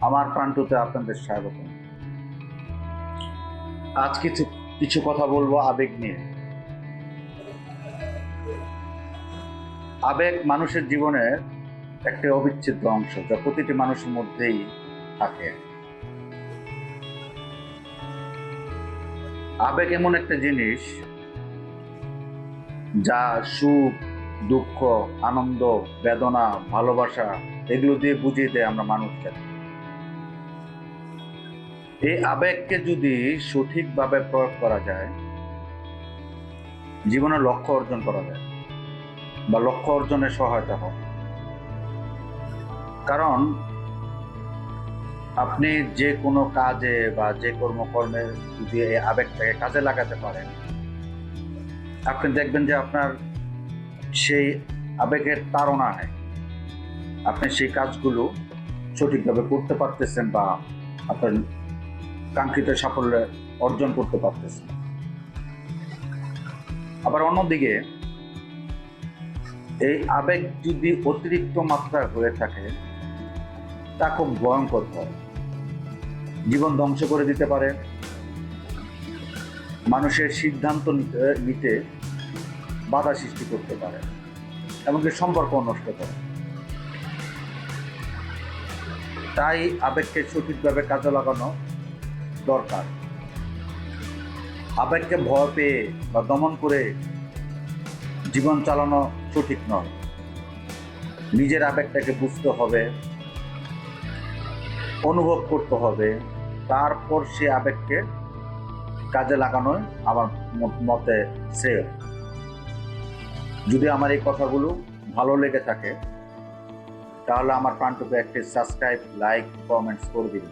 আমার প্রান্ততে আপনাদের স্বাগত আজ কিছু কিছু কথা বলব আবেগ নিয়ে। আবেগ মানুষের জীবনের একটা অবিচ্ছেদ্য অংশ যা প্রতিটি মানুষের মধ্যেই থাকে। আবেগ এমন একটা জিনিস যা সুখ, দুঃখ, আনন্দ, বেদনা, ভালোবাসা, এগুলো দিয়ে বুঝিয়ে দেয় আমরা মানুষকে এই আবেগকে যদি সঠিকভাবে প্রয়োগ করা যায় জীবনের লক্ষ্য অর্জন করা যায় বা লক্ষ্য অর্জনে সহায়তা হয়। কারণ আপনি যে কোনো কাজে বা যে কর্মকর্মে যদি এই আবেগটাকে কাজে লাগাতে পারেন, আপনি দেখবেন যে আপনার সেই আবেগের তাড়নায় আপনি সেই কাজগুলো সঠিকভাবে করতে পারতেছেন বা আপনার কাঙ্ক্ষিত সাফল্য অর্জন করতে পারতেছেন আবার অন্যদিকে, এই আবেগ যদি অতিরিক্ত মাত্রায় হয়ে থাকে, তা খুব ভয়ঙ্কর হয়। জীবন ধ্বংস করে দিতে পারে। মানুষের সিদ্ধান্ত নিতে নিতে বাধা সৃষ্টি করতে পারে, এমনকি সম্পর্ক নষ্ট করে। তাই আবেগকে সঠিকভাবে কাজে লাগানো দরকার। আবেগকে ভয় পেয়ে বা দমন করে জীবন চালানো সঠিক নয়। নিজের আবেগটাকে বুঝতে হবে, অনুভব করতে হবে, তারপর সে আবেগকে কাজে লাগানোই আমার মতে শ্রেয়। যদি আমার এই কথাগুলো ভালো লেগে থাকে, তাহলে আমার প্রান্তকে একটি সাবস্ক্রাইব লাইক কমেন্টস করে দিন